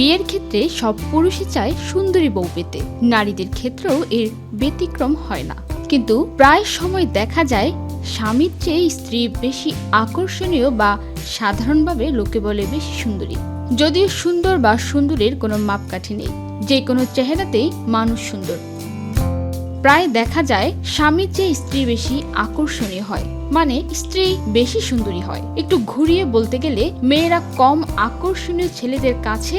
বিয়ের ক্ষেত্রে সব পুরুষই চায় সুন্দরী বউ পেতে। নারীদের ক্ষেত্রেও এর ব্যতিক্রম হয় না। কিন্তু প্রায় সময় দেখা যায়, স্বামীর চেয়ে স্ত্রী বেশি আকর্ষণীয় বা সাধারণভাবে লোকে বলে বেশি সুন্দরী। যদিও সুন্দর বা সুন্দরের কোনো মাপকাঠি নেই। যে কোনো চেহারাতেই মানুষ সুন্দর। প্রায় দেখা যায় স্বামীর চেয়ে স্ত্রী বেশি আকর্ষণীয় হয়। মানে স্ত্রী বেশি সুন্দরী হয়। একটু ঘুরিয়ে বলতে গেলে মেয়েরা কম আকর্ষণীয় ছেলেদের কাছে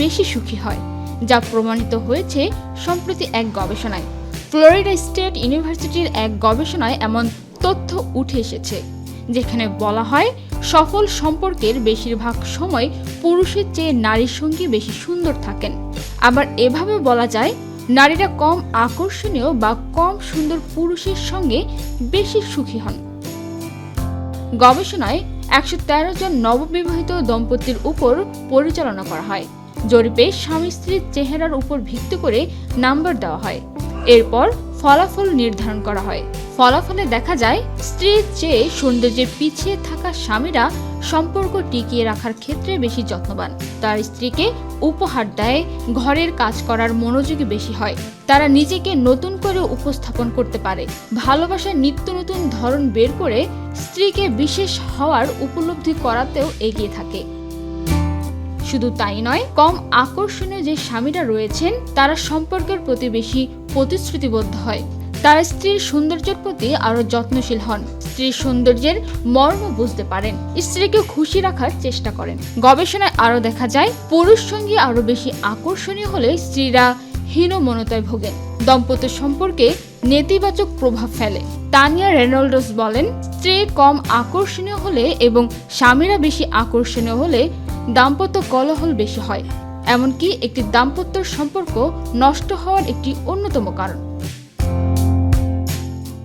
বেশি সুখী হয়, যা প্রমাণিত হয়েছে সম্প্রতি এক গবেষণায়। ফ্লোরিডা স্টেট ইউনিভার্সিটির এক গবেষণায় এমন তথ্য উঠে এসেছে, যেখানে বলা হয় সফল সম্পর্কের বেশিরভাগ সময় পুরুষের চেয়ে নারীর সঙ্গী বেশি সুন্দর থাকেন। আবার এভাবে বলা যায় নারীরা কম আকর্ষণীয় বা কম সুন্দর পুরুষের সঙ্গে বেশি সুখী হন। গবেষণায় একশো তেরো জন নববিবাহিত দম্পতির উপর পরিচালনা করা হয়। জরিপে স্বামী স্ত্রীর চেহারার উপর ভিত্তি করে নাম্বার দেওয়া হয়। এরপর ফলাফল নির্ধারণ করা হয়। ফলাফলে দেখা যায়, স্ত্রীর চেয়ে সৌন্দর্যের পিছিয়ে থাকা স্বামীরা সম্পর্ক টিকিয়ে রাখার ক্ষেত্রে বেশি যত্নবান। তার স্ত্রীকে উপহার দেয়, ঘরের কাজ করার মনোযোগী বেশি হয়। তারা নিজেকে নতুন করে উপস্থাপন করতে পারে। ভালোবাসার নিত্য নতুন ধরন বের করে স্ত্রীকে বিশেষ হওয়ার উপলব্ধি করাতেও এগিয়ে থাকে। শুধু তাই নয়, কম আকর্ষণীয় যে স্বামীরা রয়েছেন, তারা সম্পর্কের প্রতি বেশি প্রতিশ্রুতিবদ্ধ হয়। তারা স্ত্রীর সৌন্দর্যের প্রতি আরও যত্নশীল হন। স্ত্রীর সৌন্দর্যের মর্ম বুঝতে পারেন। স্ত্রীকে খুশি রাখার চেষ্টা করেন। গবেষণায় আরও দেখা যায়, পুরুষ সঙ্গী আরও বেশি আকর্ষণীয় হলে স্ত্রীরা হীনমনতায় ভোগেন। দম্পত্য সম্পর্কে নেতিবাচক প্রভাব ফেলে। তানিয়া রেনল্ডস বলেন, স্ত্রী কম আকর্ষণীয় হলে এবং স্বামীরা বেশি আকর্ষণীয় হলে দাম্পত্য কলহল বেশি হয় এমনকি একটি দাম্পত্য সম্পর্ক নষ্ট হওয়ার একটি অন্যতম কারণ।